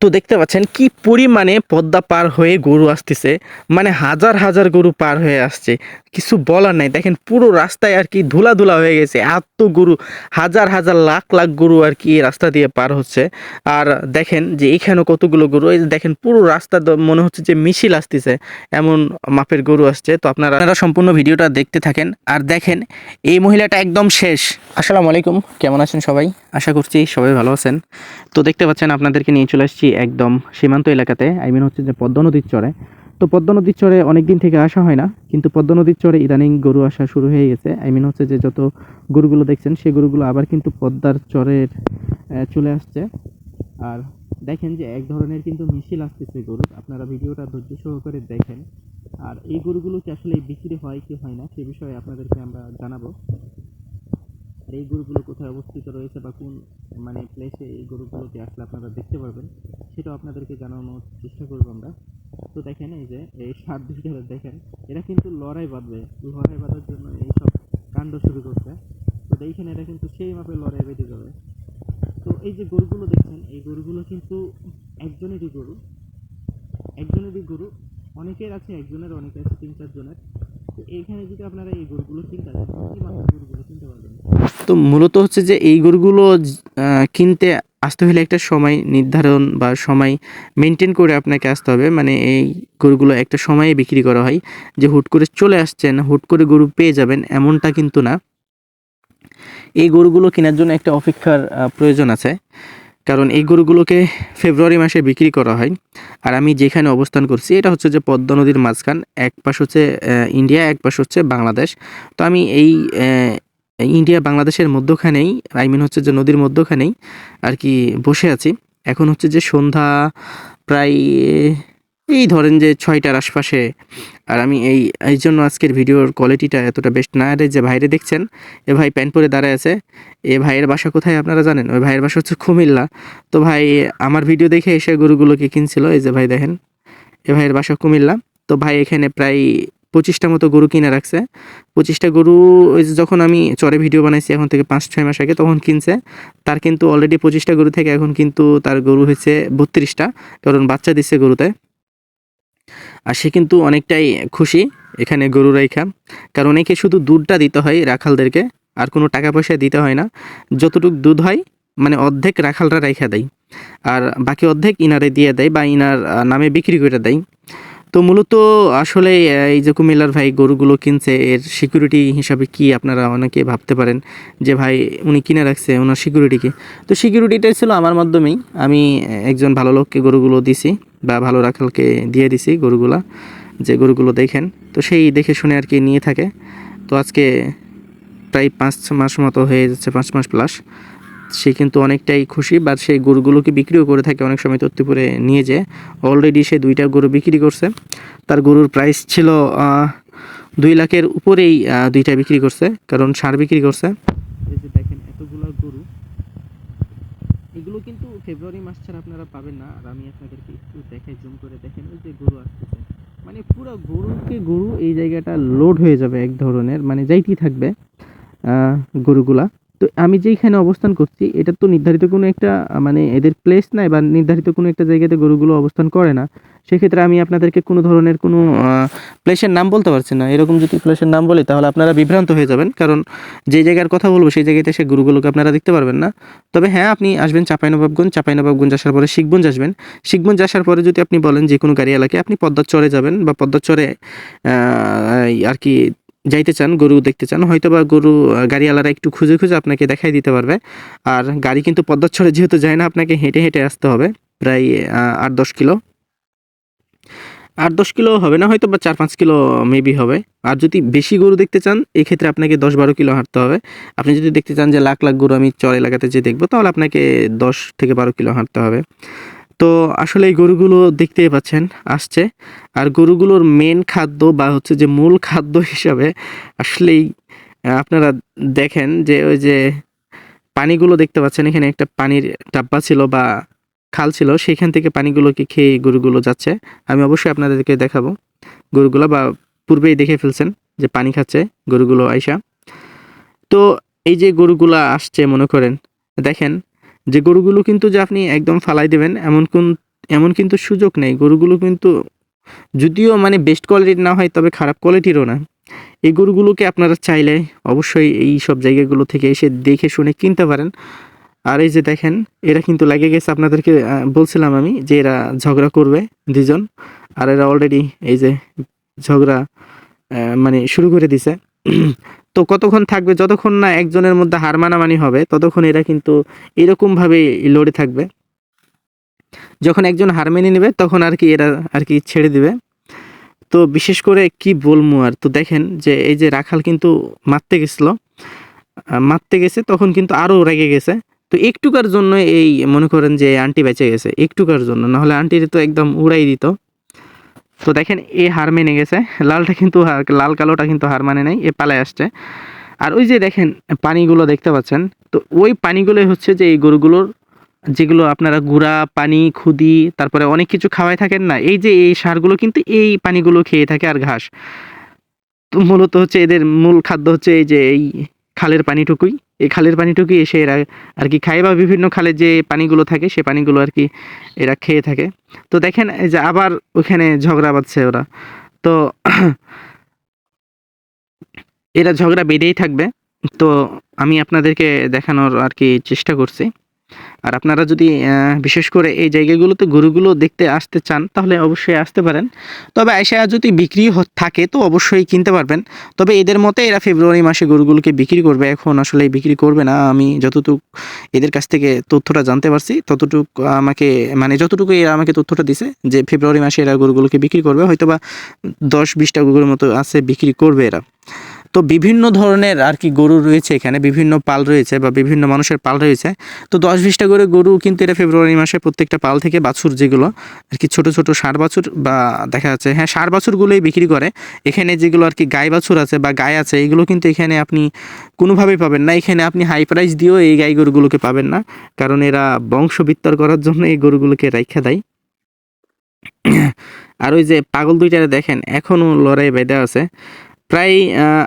তো দেখতে পাচ্ছেন কি পরিমাণে পদ্মা পার হয়ে গরু আসতেছে। মানে হাজার হাজার গরু পার হয়ে আসছে। কিছু বলার নাই। দেখেন পুরো রাস্তায় আর কি ধুলা ধুলা হয়ে গেছে। এত গরু, হাজার হাজার লাখ লাখ গরু আর কি রাস্তা দিয়ে পার হচ্ছে। আর দেখেন যে এখানেও কতগুলো গরু, এই দেখেন পুরো রাস্তা মনে হচ্ছে যে মিছিল আসতেছে। এমন মাপের গরু আসছে। তো আপনারা আপনারা সম্পূর্ণ ভিডিওটা দেখতে থাকেন। আর দেখেন এই মহিলাটা একদম শেষ। আসসালামু আলাইকুম। কেমন আছেন সবাই? আশা করছি সবাই ভালো আছেন। তো দেখতে পাচ্ছেন আপনাদেরকে নিয়ে চলে আসছি একদম সীমান্ত এলাকাতে। আই মিন হচ্ছে যে পদ্মা নদীর চরে। তো পদ্মা নদীর চরে অনেক দিন থেকে আসা হয় না, কিন্তু পদ্মা নদীর চরে ইদানিং গরু আসা শুরু হয়ে গেছে। আই মিন হচ্ছে যে যত গরুগুলো দেখছেন, সেই গরুগুলো আবার কিন্তু পদ্মার চরের চলে আসছে। আর দেখেন যে এক ধরনের কিন্তু মিছিল আসতেছে গরু আপনারা ভিডিওটা ধৈর্য সহকারে দেখেন। আর এই গরুগুলো কি আসলে বিক্রি হয় কি হয় না, সে বিষয়ে আপনাদেরকে আমরা জানাব। আর এই গরুগুলো কোথায় অবস্থিত রয়েছে বা কোন মানে প্লেসে এই গরুগুলোকে আসলে আপনারা দেখতে পারবেন, সেটাও আপনাদেরকে জানানোর চেষ্টা করব আমরা। তো দেখেন এই যে, এই সাত দুইটা দেখেন, এরা কিন্তু লড়াই বাঁধবে। লড়াই বাঁধার জন্য এইসব কাণ্ড শুরু করছে। তো দেখেন এরা কিন্তু সেই মাপে লড়াই বেঁধে যাবে। তো এই যে গরুগুলো দেখছেন, এই গরুগুলো কিন্তু একজনেরই গরু একজনেরই গরু, অনেকের আছে, একজনের, অনেকের আছে, তিন চারজনের। যদি আপনারা এই তো মূলত হচ্ছে যে এই গরুগুলো কিনতে আসতে হলে একটা সময় নির্ধারণ বা সময় মেনটেন করে আপনাকে আসতে হবে। মানে এই গরুগুলো একটা সময়ে বিক্রি করা হয়। যে হুট করে চলে আসছেন, হুট করে গরু পেয়ে যাবেন, এমনটা কিন্তু না। এই গরুগুলো কেনার জন্য একটা অপেক্ষার প্রয়োজন আছে। কারণ এই গরুগুলোকে ফেব্রুয়ারি মাসে বিক্রি করা হয়। আর আমি যেখানে অবস্থান করছি, এটা হচ্ছে যে পদ্মা নদীর মাঝখান, এক পাশ হচ্ছে ইন্ডিয়া, এক পাশ হচ্ছে বাংলাদেশ। তো আমি এই ইন্ডিয়া, বাংলাদেশের মধ্যখানেই আই মিন হচ্ছে যে নদীর মধ্যখানেই আর কি বসে আছি। এখন হচ্ছে যে সন্ধ্যা প্রায় এই ধরেন যে ছয়টার আশপাশে, আর আমি এই এই জন্য আজকের ভিডিওর কোয়ালিটিটা এতটা বেস্ট না। আর যে ভাইরে দেখছেন, এ ভাই প্যান্ট পরে দাঁড়ায় আছে, এ ভাইয়ের বাসা কোথায় আপনারা জানেন? ওই ভাইয়ের বাসা হচ্ছে কুমিল্লা। তো ভাই, আমার ভিডিও দেখে এসে গরুগুলোকে কিনছিল, এই যে ভাই দেখেন, এ ভাইয়ের বাসা কুমিল্লা। তো ভাই এখানে প্রায় পঁচিশটা মতো গরু কিনে রাখছে। পঁচিশটা গরু, ওই যখন আমি চরে ভিডিও বানাইছি, এখন থেকে পাঁচ, ছয় মাস আগে তখন কিনছে। তার কিন্তু অলরেডি পঁচিশটা গরু থেকে এখন কিন্তু তার গরু হয়েছে বত্রিশটা, কারণ বাচ্চা দিচ্ছে গরুতে। আর সে কিন্তু অনেকটাই খুশি এখানে গরু রাইখা কারণ একে শুধু দুধটা দিতে হয় রাখালদেরকে, আর কোনো টাকা পয়সা দিতে হয় না। যতটুকু দুধ হয় মানে অর্ধেক রাখালরা রাইখা দেয়। আর বাকি অর্ধেক ইনারে দিয়ে দেয় বা ইনার নামে বিক্রি করে দেয়। তো মূলত আসলে এই যে কুমিল্লার ভাই গরুগুলো কিনছে, এর সিকিউরিটি হিসাবে কি আপনারা অনেকে ভাবতে পারেন যে, ভাই, উনি কিনে রাখছে, ওনার সিকিউরিটি কি? তো সিকিউরিটিটাই ছিল আমার মাধ্যমেই। আমি একজন ভালো লোককে গরুগুলো দিছি। বা ভালো রাখালকে দিয়ে দিছি গরুগুলা, যে গরুগুলো দেখেন। তো সেই দেখে শুনে আর কি নিয়ে থাকে। তো আজকে প্রায় পাঁচ মাস মতো হয়ে যাচ্ছে, পাঁচ মাস প্লাস সে কিন্তু অনেকটাই খুশি, বা সেই গরুগুলোকে বিক্রিও করে থাকে অনেক সময় তত্ত্বপুরে নিয়ে যেয়ে। অলরেডি সে দুইটা গরু বিক্রি করছে। তার গরুর প্রাইস ছিল দুই লাখের উপরেই দুইটা বিক্রি করছে, কারণ সার বিক্রি করছে এই যে দেখেন এতগুলো গরু এগুলো কিন্তু ফেব্রুয়ারি মাস ছাড়া আপনারা পাবেন না। আর আমি আপনাদেরকে একটু দেখাই, জুম করে দেখেন, ওই যে গরু আসতেছে। মানে পুরো গরুকে গরু এই জায়গাটা লোড হয়ে যাবে এক ধরনের মানে যাইতেই থাকবে গরুগুলা। তো আমি যেইখানে অবস্থান করছি, এটা তো নির্ধারিত কোনো একটা মানে এদের প্লেস নাই বা নির্ধারিত কোনো একটা জায়গাতে গরুগুলো অবস্থান করে না। সেক্ষেত্রে আমি আপনাদেরকে কোনো ধরনের কোনো প্লেসের নাম বলতে পারছি না। এরকম যদি প্লেসের নাম বলি, তাহলে আপনারা বিভ্রান্ত হয়ে যাবেন। কারণ যে জায়গার কথা বলব, সেই জায়গাতে সে গরুগুলোকে আপনারা দেখতে পারবেন না। তবে হ্যাঁ আপনি আসবেন চাঁপাইনবাবগঞ্জ। চাঁপাইনবাবগঞ্জ আসার পরে শিখগঞ্জ আসবেন। শিখগঞ্জ আসার পরে যদি আপনি বলেন যে কোনো গাড়ি এলাকায়, আপনি পদ্মার চরে যাবেন বা পদ্মার চরে আর কি যাইতে চান, গরু দেখতে চান হয়তো বা গরু গাড়িওয়ালারা একটু খুঁজে খুঁজে আপনাকে দেখাই দিতে পারবে। আর গাড়ি কিন্তু পদ্মার চরে যেহেতু যায় না, আপনাকে হেঁটে হেঁটে আসতে হবে, প্রায় আট দশ কিলো। আট দশ কিলো হবে না হয়তো বা চার পাঁচ কিলো মেবি হবে। আর যদি বেশি গরু দেখতে চান, এক্ষেত্রে আপনাকে দশ বারো কিলো হাঁটতে হবে। আপনি যদি দেখতে চান যে লাখ লাখ গরু আমি চর এলাকাতে যে দেখব, তাহলে আপনাকে দশ থেকে বারো কিলো হাঁটতে হবে। তো আসলে এই গরুগুলো দেখতেই পাচ্ছেন, আসছে। আর গরুগুলোর মেন খাদ্য বা হচ্ছে যে মূল খাদ্য হিসাবে আসলেই আপনারা দেখেন যে ওই যে পানিগুলো দেখতে পাচ্ছেন, এখানে একটা পানির ডাব্বা ছিল বা খাল ছিল, সেখান থেকে পানিগুলোকে খেয়ে গরুগুলো যাচ্ছে। আমি অবশ্যই আপনাদেরকে দেখাবো গরুগুলো বা পূর্বেই দেখে ফেলছেন যে পানি খাচ্ছে গরুগুলো আইসা। তো এই যে গরুগুলা আসছে, মনে করেন, দেখেন যে গরুগুলো কিন্তু যে আপনি একদম ফালাই দেবেন, এমন কোন, এমন কিন্তু সুযোগ নেই। গরুগুলো কিন্তু যদিও মানে বেস্ট কোয়ালিটির না হয়, তবে খারাপ কোয়ালিটিরও না। এই গরুগুলোকে আপনারা চাইলে অবশ্যই এই সব জায়গাগুলো থেকে এসে দেখে শুনে কিনতে পারেন। আর এই যে দেখেন, এরা কিন্তু লেগে গেছে আপনাদেরকে বলছিলাম আমি যে এরা ঝগড়া করবে দুজন আর এরা অলরেডি এই যে ঝগড়া মানে শুরু করে দিছে। তো কতক্ষণ থাকবে? যতক্ষণ না একজনের মধ্যে হার মানামানি হবে, ততক্ষণ এরা কিন্তু এরকমভাবে লড়ে থাকবে। যখন একজন হার মেনে নেবে, তখন আর কি এরা আর কি ছেড়ে দিবে। তো বিশেষ করে কি বলব আর? তো দেখেন যে এই যে রাখাল কিন্তু মারতে গেছিল। মারতে গেছে, তখন কিন্তু আরও রেগে গেছে। তো একটুকার জন্য এই মনে করেন যে আন্টি বেঁচে গেছে, একটুকার জন্য। নাহলে আন্টির তো একদম উড়াই দিত। তো দেখেন, এ হার মেনে গেছে। লালটা কিন্তু লাল কালোটা কিন্তু হার মানে নাই, এ পালায় আসছে। আর ওই যে দেখেন, পানিগুলো দেখতে পাচ্ছেন, তো ওই পানিগুলোই হচ্ছে যে এই গরুগুলোর যেগুলো আপনারা গুড়া, পানি, খুদি, তারপরে অনেক কিছু খাওয়াই থাকেন না, এই যে এই সারগুলো কিন্তু এই পানিগুলো খেয়ে থাকে আর ঘাস। মূলত হচ্ছে এদের মূল খাদ্য হচ্ছে এই যে এই খালের পানিটুকুই। এই খালের পানিটুকুই এসে এরা আর কি খায় বা বিভিন্ন খালের যে পানিগুলো থাকে, সে পানিগুলো আর কি এরা খেয়ে থাকে। তো দেখেন যে আবার ওখানে ঝগড়া বাঁধছে ওরা। তো এরা ঝগড়া বেঁধেই থাকবে। তো আমি আপনাদেরকে দেখানোর আর কি চেষ্টা করছি। আর আপনারা যদি বিশেষ করে এই জায়গাগুলোতে গরুগুলো দেখতে আসতে চান, তাহলে অবশ্যই আসতে পারেন। তবে আইসা যদি বিক্রি থাকে, তো অবশ্যই কিনতে পারবেন। তবে এদের মতে এরা ফেব্রুয়ারি মাসে গরুগুলোকে বিক্রি করবে। এখন আসলে বিক্রি করবে না। আমি যতটুকু এদের কাছ থেকে তথ্যটা জানতে পারছি, ততটুকু আমাকে মানে যতটুকু এরা আমাকে তথ্যটা দিছে, যে ফেব্রুয়ারি মাসে এরা গরুগুলোকে বিক্রি করবে, হয়তোবা দশ বিশটা গরুর মতো আছে, বিক্রি করবে এরা। তো বিভিন্ন ধরনের আর কি গরু রয়েছে এখানে, বিভিন্ন পাল রয়েছে বা বিভিন্ন মানুষের পাল রয়েছে। তো দশ বিশটা করে গরু কিন্তু এটা ফেব্রুয়ারি মাসে প্রত্যেকটা পাল থেকে বাছুর যেগুলো, আর কি ছোট ছোট ষাঁড় বাছুর বা দেখা যাচ্ছে হ্যাঁ ষাঁড় বাছুরগুলোই বিক্রি করে। এখানে যেগুলো আর কি গাই বাছুর আছে বা গাই আছে, এগুলো কিন্তু এখানে আপনি কোনোভাবেই পাবেন না। এখানে আপনি হাই প্রাইস দিয়েও এই গাই গরুগুলোকে পাবেন না, কারণ এরা বংশ বিস্তার করার জন্য এই গরুগুলোকে রাইখা দেয়। আর ওই যে পাগল দুইটারে দেখেন এখনও লড়াই বেঁধে আছে। প্রায়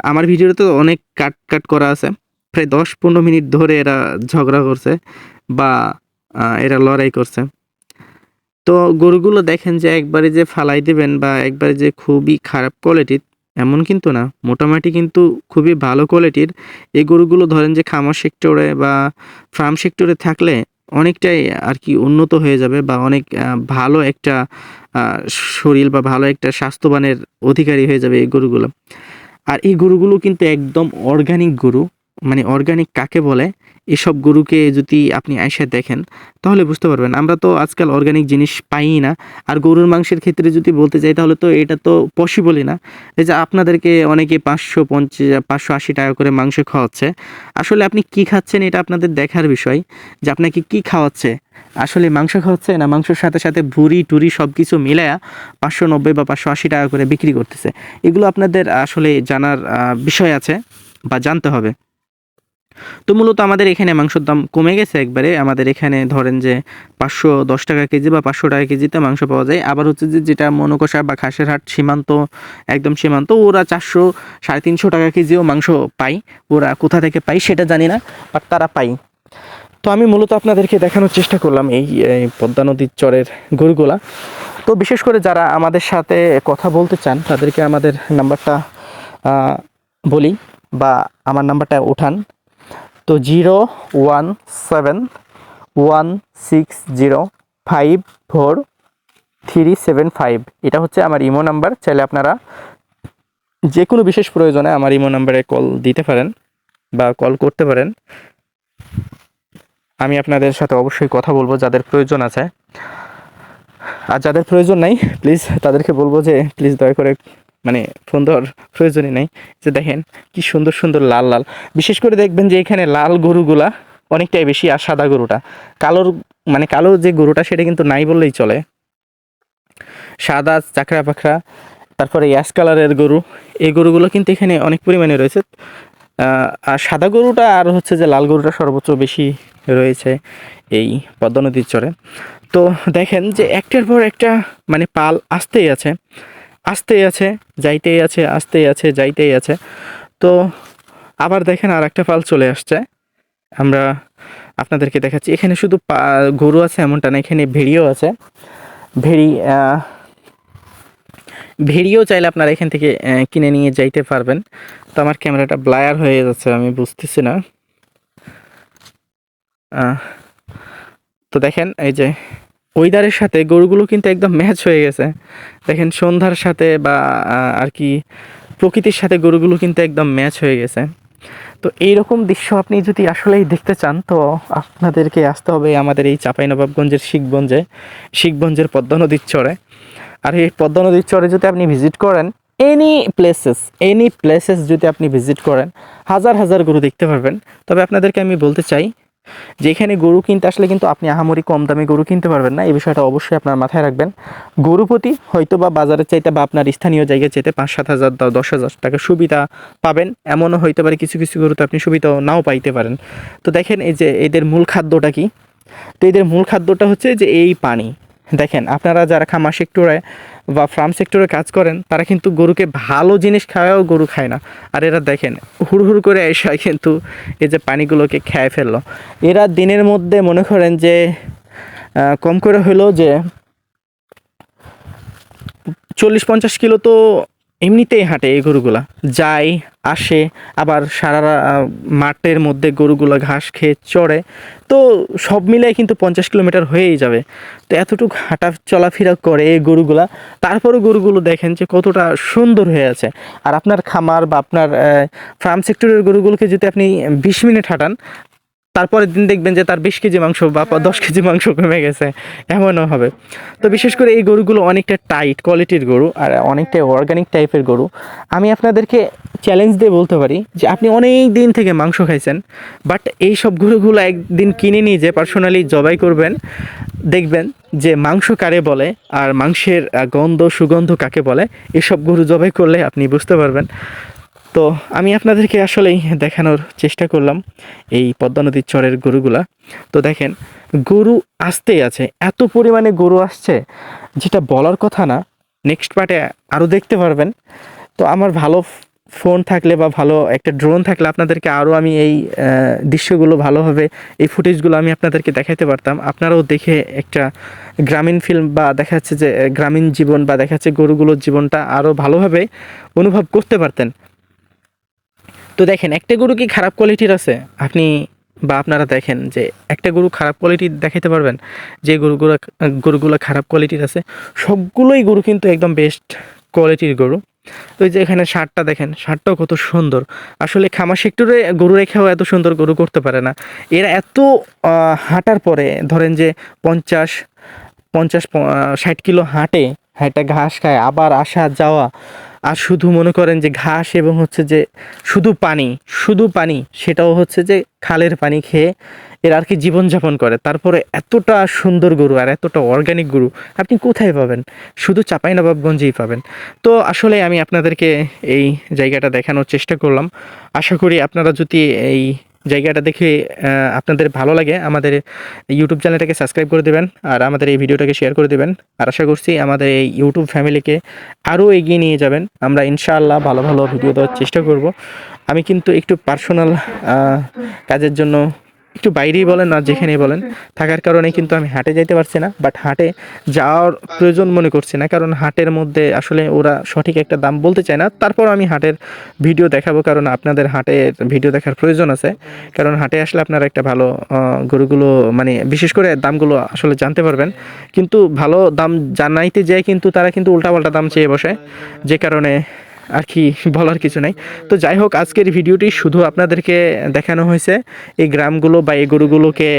আমার ভিডিওতে অনেক কাট কাট করা আছে। প্রায় দশ পনেরো মিনিট ধরে এরা ঝগড়া করছে বা এরা লড়াই করছে। তো গরুগুলো দেখেন যে একবারে যে ফালাই দেবেন বা একবারে যে খুবই খারাপ কোয়ালিটির এমন কিন্তু না। মোটামুটি কিন্তু খুবই ভালো কোয়ালিটির এই গরুগুলো ধরেন যে খামার সেক্টরে বা ফার্ম সেক্টরে থাকলে অনেকটাই আর কি উন্নত হয়ে যাবে বা অনেক ভালো একটা শরীর বা ভালো একটা স্বাস্থ্যবানের অধিকারী হয়ে যাবে এই গরুগুলো। আর এই গরুগুলো কিন্তু একদম অর্গানিক গরু মানে অর্গানিক কাকে বলে? এসব গরুকে যদি আপনি আইসা দেখেন, তাহলে বুঝতে পারবেন। আমরা তো আজকাল অর্গানিক জিনিস পাইই না। আর গরুর মাংসের ক্ষেত্রে যদি বলতে চাই, তাহলে তো এটা তো পসিবলই না। এই যে আপনাদেরকে অনেকে পাঁচশো পঞ্চাশ পাঁচশো আশি টাকা করে মাংস খাওয়াচ্ছে। আসলে আপনি কি খাচ্ছেন এটা আপনাদের দেখার বিষয়, যে আপনাকে কি খাওয়াচ্ছে? আসলে মাংস খাওয়াচ্ছে না, মাংসের সাথে সাথে ভুড়ি টুরি সব কিছু মিলায়া পাঁচশো নব্বই বা পাঁচশো আশি টাকা করে বিক্রি করতেছে। এগুলো আপনাদের আসলে জানার বিষয় আছে বা জানতে হবে। তো মূলত আমাদের এখানে মাংসের দাম কমে গেছে একবারে। আমাদের এখানে ধরেন যে পাঁচশো দশ টাকা কেজি বা পাঁচশো টাকা কেজিতে মাংস পাওয়া যায়। আবার হচ্ছে যে যেটা মনকষা বা খাসের হাট সীমান্ত, একদম সীমান্ত, ওরা চারশো সাড়ে তিনশো টাকা কেজিও মাংস পাই ওরা কোথা থেকে পাই সেটা জানি না বাট তারা পাই তো আমি মূলত আপনাদেরকে দেখানোর চেষ্টা করলাম এই পদ্মা নদীর চরের গরুগুলা। তো বিশেষ করে যারা আমাদের সাথে কথা বলতে চান, তাদেরকে আমাদের নাম্বারটা বলি বা আমার নাম্বারটা উঠান। তো zero one seven one six zero five four three seven five. এটা হচ্ছে আমার ইমো নাম্বার, চাইলে আপনারা যে কোনো বিশেষ প্রয়োজনে আমার ইমো নাম্বারে কল দিতে পারেন বা কল করতে পারেন। আমি আপনাদের সাথে অবশ্যই কথা বলব যাদের প্রয়োজন আছে। আর যাদের প্রয়োজন নাই প্লিজ তাদেরকে বলব যে প্লিজ দয়া করে মানে ফোন প্রয়োজনই নাই। যে দেখেন কি সুন্দর সুন্দর লাল লাল। বিশেষ করে দেখবেন যে এখানে লাল গরুগুলা অনেকটাই বেশি, আর সাদা গরুটা। কালোর মানে কালো যে গরুটা সেটা কিন্তু নাই বললেই চলে। সাদা চাকরা পাখরা তারপরে অ্যাশ কালারের গরু, এই গরুগুলো কিন্তু এখানে অনেক পরিমাণে রয়েছে। আর সাদা গরুটা আর হচ্ছে যে লাল গরুটা সর্বোচ্চ বেশি রয়েছে এই পদ্মা নদীর চরে। তো দেখেন যে একটার পর একটা মানে পাল আসতেই আছে। আসতেই আছে, যাইতেই আছে, আসতেই আছে, যাইতেই আছে। তো আবার দেখেন আর একটা পাল চলে আসছে। আমরা আপনাদেরকে দেখাচ্ছি। এখানে শুধু গরু আছে এমনটা না, এখানে ভেড়িও আছে। ভেড়ি ভেড়িও চাইলে আপনারা এখান থেকে কিনে নিয়ে যাইতে পারবেন। তো আমার ক্যামেরাটা ব্লায়ার হয়ে যাচ্ছে, আমি বুঝতেছি না। তো দেখেন, এই যে ওয়েদারের সাথে গরুগুলো কিন্তু একদম ম্যাচ হয়ে গেছে। দেখেন সন্ধ্যার সাথে বা আর কি প্রকৃতির সাথে গরুগুলো কিন্তু একদম ম্যাচ হয়ে গেছে। তো এইরকম দৃশ্য আপনি যদি আসলেই দেখতে চান, তো আপনাদেরকে আসতে হবে আমাদের এই চাঁপাইনবাবগঞ্জের শিখগঞ্জে, শিখগঞ্জের পদ্মা নদীর চরে। আর এই পদ্মা নদীর চরে যদি আপনি ভিজিট করেন এনি প্লেসেস এনি প্লেসেস যদি আপনি ভিজিট করেন, হাজার হাজার গরু দেখতে পারবেন। তবে আপনাদেরকে আমি বলতে চাই যে এখানে গরু কিনতে আসলে কিন্তু আপনি আহামরি কম দামে গরু কিনতে পারবেন না, এই বিষয়টা অবশ্যই আপনার মাথায় রাখবেন। গরু প্রতি হয়তো বা বাজারের চাইতে বা আপনার স্থানীয় জায়গায় চাইতে পাঁচ সাত হাজার দশ হাজার টাকা সুবিধা পাবেন, এমনও হইতে পারে কিছু কিছু গরুতে আপনি সুবিধাও নাও পাইতে পারেন। তো দেখেন এই যে এদের মূল খাদ্যটা কি? তো এদের মূল খাদ্যটা হচ্ছে যে এই পানি। দেখেন, আপনারা যারা খামার সেক্টরে বা ফার্ম সেক্টরে কাজ করেন, তারা কিন্তু গরুকে ভালো জিনিস খাওয়াও গরু খায় না। আর এরা দেখেন হুড় হুড় করে এসে কিন্তু এই যে পানিগুলোকে খেয়ে ফেলল। এরা দিনের মধ্যে মনে করেন যে কম করে হলো যে চল্লিশ পঞ্চাশ কিলো তো এমনিতেই হাঁটে এই গরুগুলা। যায়, আসে, আবার সারা মাঠের মধ্যে গরুগুলো ঘাস খেয়ে চড়ে। তো সব মিলিয়ে কিন্তু পঞ্চাশ কিলোমিটার হয়েই যাবে। তো এতটুকু হাঁটা চলাফেরা করে এই গরুগুলা। তারপরে গরুগুলো দেখেন যে কতটা সুন্দর হয়ে আছে। আর আপনার খামার বা আপনার ফার্ম সেক্টরের গরুগুলোকে যদি আপনি বিশ মিনিট হাঁটান তারপরের দিন দেখবেন যে তার বিশ কেজি মাংস বা দশ কেজি মাংস কমে গেছে এমনও হবে। তো বিশেষ করে এই গরুগুলো অনেকটা টাইট কোয়ালিটির গরু আর অনেকটা অর্গানিক টাইপের গরু। আমি আপনাদেরকে চ্যালেঞ্জ দিয়ে বলতে পারি যে আপনি অনেক দিন থেকে মাংস খাইছেন বাট এই সব গরুগুলো একদিন কিনে নিয়ে যে পার্সোনালি জবাই করবেন। দেখবেন যে মাংস কারে বলে আর মাংসের গন্ধ সুগন্ধ কাকে বলে এসব গরু জবাই করলে আপনি বুঝতে পারবেন। তো আমি আপনাদেরকে আসলেই দেখানোর চেষ্টা করলাম এই পদ্মা নদীর চরের গরুগুলা। তো দেখেন, গরু আসতেই আছে, এত পরিমাণে গরু আসছে, যেটা বলার কথা না। নেক্সট পার্টে আরও দেখতে পারবেন। তো আমার ভালো ফোন থাকলে বা ভালো একটা ড্রোন থাকলে আপনাদেরকে আরও আমি এই দৃশ্যগুলো ভালোভাবে, এই ফুটেজগুলো আমি আপনাদেরকে দেখাতে পারতাম। আপনারাও দেখে একটা গ্রামীণ ফিল্ম বা দেখা যাচ্ছে যে, গ্রামীণ জীবন বা দেখা যাচ্ছে গরুগুলোর জীবনটা আরও ভালোভাবে অনুভব করতে পারতেন। তো দেখেন, একটা গরু কি খারাপ কোয়ালিটির আছে? আপনি বা আপনারা দেখেন যে একটা গরু খারাপ কোয়ালিটির দেখাতে পারবেন? যে গরুগুলো গরুগুলো খারাপ কোয়ালিটির আছে, সবগুলোই গরু কিন্তু একদম বেস্ট কোয়ালিটির গরু। তো এই যে এখানে শার্টটা দেখেন শার্টটাও কত সুন্দর। আসলে খামার সেক্টরে গরু রেখেও এত সুন্দর গরু করতে পারে না। এরা এত হাঁটার পরে, ধরেন যে পঞ্চাশ পঞ্চাশ ষাট কিলো হাঁটে হাঁটা ঘাস খায়, আবার আসা যাওয়া। আর শুধু মনে করেন যে ঘাস এবং হচ্ছে যে শুধু পানি শুধু পানি, সেটাও হচ্ছে যে খালের পানি খেয়ে এরা আর কি জীবনযাপন করে। তারপরে এতটা সুন্দর গরু আর এতটা অর্গানিক গরু, আপনি কোথায় পাবেন? শুধু চাঁপাইনবাবগঞ্জেই পাবেন। তো আসলে আমি আপনাদেরকে এই জায়গাটা দেখানোর চেষ্টা করলাম। আশা করি আপনারা যদি এই জায়গাটা দেখে আপনাদের ভালো লাগে, আমাদের ইউটিউব চ্যানেলটাকে সাবস্ক্রাইব করে দেবেন, আর আমাদের এই ভিডিওটাকে শেয়ার করে দেবেন। আর আশা করছি আমাদের এই ইউটিউব ফ্যামিলিকে আরও এগিয়ে নিয়ে যাবেন। আমরা ইনশাআল্লাহ ভালো ভালো ভিডিও দেওয়ার চেষ্টা করব। আমি কিন্তু একটু পার্সোনাল কাজের জন্য একটু বাইরেই বলেন না যেখানেই বলেন। থাকার কারণে কিন্তু আমি হাটে যাইতে পারছি না বাট হাটে যাওয়ার প্রয়োজন মনে করছি না কারণ হাটের মধ্যে আসলে ওরা সঠিক একটা দাম বলতে চায় না। তারপর আমি হাটের ভিডিও দেখাবো কারণ আপনাদের হাটের ভিডিও দেখার প্রয়োজন আছে। কারণ হাটে আসলে আপনারা একটা ভালো গরুগুলো মানে বিশেষ করে দামগুলো আসলে জানতে পারবেন। কিন্তু ভালো দাম জানাইতে যায় কিন্তু তারা কিন্তু উল্টাপাল্টা দাম চেয়ে বসে। যে কারণে আর কি বলার কিছু নাই। তো যাই হোক, আজকের ভিডিওটি শুধু আপনাদেরকে দেখানো হয়েছে। এই গ্রামগুলো বা এই গরুগুলোকে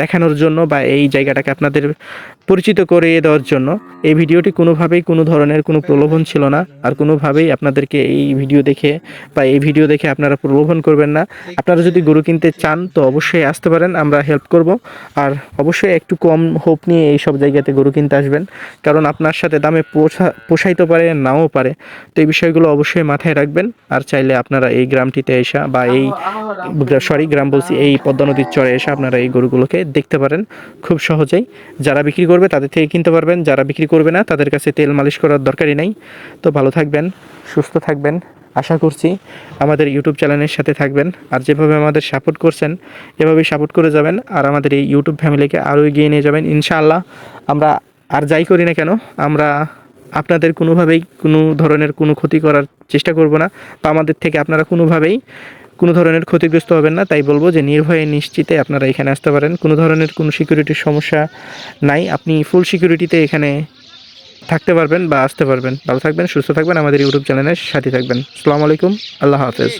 দেখানোর জন্য বা এই জায়গাটাকে আপনাদের পরিচিত করিয়ে দেওয়ার জন্য এই ভিডিওটি কোনোভাবেই কোনো ধরনের কোনো প্রলোভন ছিল না আর কোনোভাবেই আপনাদেরকে এই ভিডিও দেখে বা এই ভিডিও দেখে আপনারা প্রলোভন করবেন না। আপনারা যদি গরু কিনতে চান তো অবশ্যই আসতে পারেন, আমরা হেল্প করব। আর অবশ্যই একটু কম হোপ নিয়ে এই সব জায়গাতে গরু কিনতে আসবেন, কারণ আপনার সাথে দামে পোষা পোষাইতে পারে, নাও পারে। তো এই বিষয়গুলো অবশ্যই মাথায় রাখবেন। আর চাইলে আপনারা এই গ্রামটিতে এসে বা এই সরি, গ্রাম বলছি, এই পদ্মা নদীর চরে এসে আপনারা এই গরুগুলোকে দেখতে পারেন খুব সহজেই। যারা বিক্রি করবে, তাদের থেকে কিনতে পারবেন। যারা বিক্রি করবে না, তাদের কাছে তেল মালিশ করার দরকারই নেই। তো ভালো থাকবেন, সুস্থ থাকবেন। আশা করছি আমাদের ইউটিউব চ্যানেলের সাথে থাকবেন। আর যেভাবে আমাদের সাপোর্ট করছেন, এভাবেই সাপোর্ট করে যাবেন। আর আমাদের এই ইউটিউব ফ্যামিলিকে আরও এগিয়ে নিয়ে যাবেন, ইনশাআল্লাহ। আমরা আর যাই করি না কেন, আমরা আপনাদের কোনোভাবেই কোনো ধরনের কোনো ক্ষতি করার চেষ্টা করব না। বা আমাদের থেকে আপনারা কোনোভাবেই কোনো ধরনের ক্ষতিগ্রস্ত হবেন না, তাই বলব যে নির্ভয়ে নিশ্চিতে আপনারা এখানে আসতে পারেন। কোনো ধরনের কোনো সিকিউরিটির সমস্যা নাই, আপনি ফুল সিকিউরিটিতে এখানে থাকতে পারবেন বা আসতে পারবেন। ভালো থাকবেন, সুস্থ থাকবেন, আমাদের ইউটিউব চ্যানেলের সাথে থাকবেন। আসসালামু আলাইকুম, আল্লাহ হাফেজ।